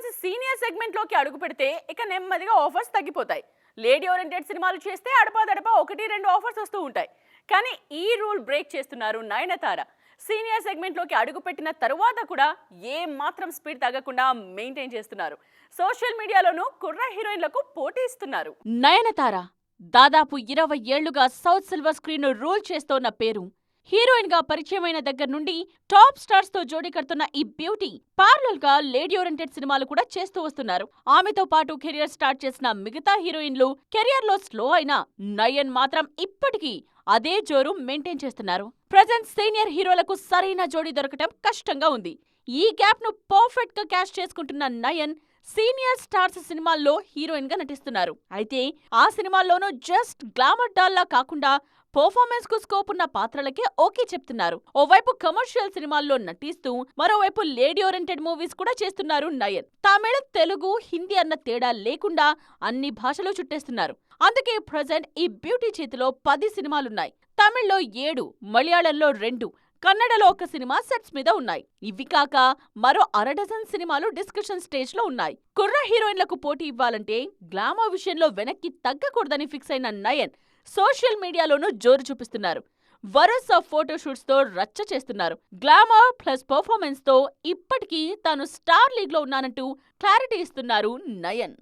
Performance senior సెగ్మెంట్లోకి అడుగు పెడితే ఇక నెమ్మదిగా ఆఫర్స్ తగ్గిపోతాయి. లేడీ ఓరియంటెడ్ సినిమాలు చేస్తే అడపాదడపా ఒకటి రెండు ఆఫర్స్ వస్తూ ఉంటాయి. కానీ ఈ రూల్ బ్రేక్ చేస్తున్నారు నయనతార. సీనియర్ సెగ్మెంట్లోకి అడుగుపెట్టిన తరువాత కూడా ఏ మాత్రం స్పీడ్ తగ్గకుండా మెయింటైన్ చేస్తున్నారు. సోషల్ మీడియాలోనూ కుర్ర హీరోయిన్లకు పోటీ ఇస్తున్నారు. నయనతార దాదాపు ఇరవై ఏళ్ళుగా సౌత్ సిల్వర్ స్క్రీన్ రూల్ చేస్తోన్న పేరు హీరోయిన్గా పరిచయమైన దగ్గర నుండి టాప్ స్టార్స్తో జోడీ కడుతున్న ఈ బ్యూటీ పార్లల్గా లేడీ ఓరియంటెడ్ సినిమాలు కూడా చేస్తూ వస్తున్నారు. ఆమెతో పాటు కెరియర్ స్టార్ట్ చేసిన మిగతా హీరోయిన్లు కెరియర్లో స్లో అయిన నయన్ మాత్రం ఇప్పటికీ అదే జోరు మెయింటైన్ చేస్తున్నారు. ప్రజెంట్ సీనియర్ హీరోలకు సరైన జోడీ దొరకటం కష్టంగా ఉంది. ఈ గ్యాప్ను పర్ఫెక్ట్గా క్యాష్ చేసుకుంటున్న నయన్ సీనియర్ స్టార్స్ సినిమాల్లో హీరోయిన్గా నటిస్తున్నారు. అయితే ఆ సినిమాల్లోనూ జస్ట్ గ్లామర్ డాల్లా కాకుండా పర్ఫార్మెన్స్కు స్కోప్ ఉన్న పాత్రలకే ఓకే చెప్తున్నారు. ఓవైపు కమర్షియల్ సినిమాల్లో నటిస్తూ మరోవైపు లేడీ ఓరియంటెడ్ మూవీస్ కూడా చేస్తున్నారు నయన్. తమిళ తెలుగు హిందీ అన్న తేడా లేకుండా అన్ని భాషలు చుట్టేస్తున్నారు. అందుకే ప్రజెంట్ ఈ బ్యూటీ చేతిలో పది సినిమాలున్నాయి. తమిళ్ళో ఏడు మలయాళంలో రెండు కన్నడలో ఒక సినిమా సెట్స్ మీద ఉన్నాయి. ఇవి కాక మరో అరడజన్ సినిమాలు డిస్కషన్ స్టేజ్లో ఉన్నాయి. కుర్ర హీరోయిన్లకు పోటీ ఇవ్వాలంటే గ్లామర్ విషయంలో వెనక్కి తగ్గకూడదని ఫిక్స్ అయిన నయన్ సోషల్ మీడియాలోనూ జోరు చూపిస్తున్నారు. వరుస ఫోటోషూట్స్తో రచ్చ చేస్తున్నారు. గ్లామర్ ప్లస్ పర్ఫార్మెన్స్తో ఇప్పటికీ తాను స్టార్ లీగ్లో ఉన్నానంటూ క్లారిటీ ఇస్తున్నారు నయన్.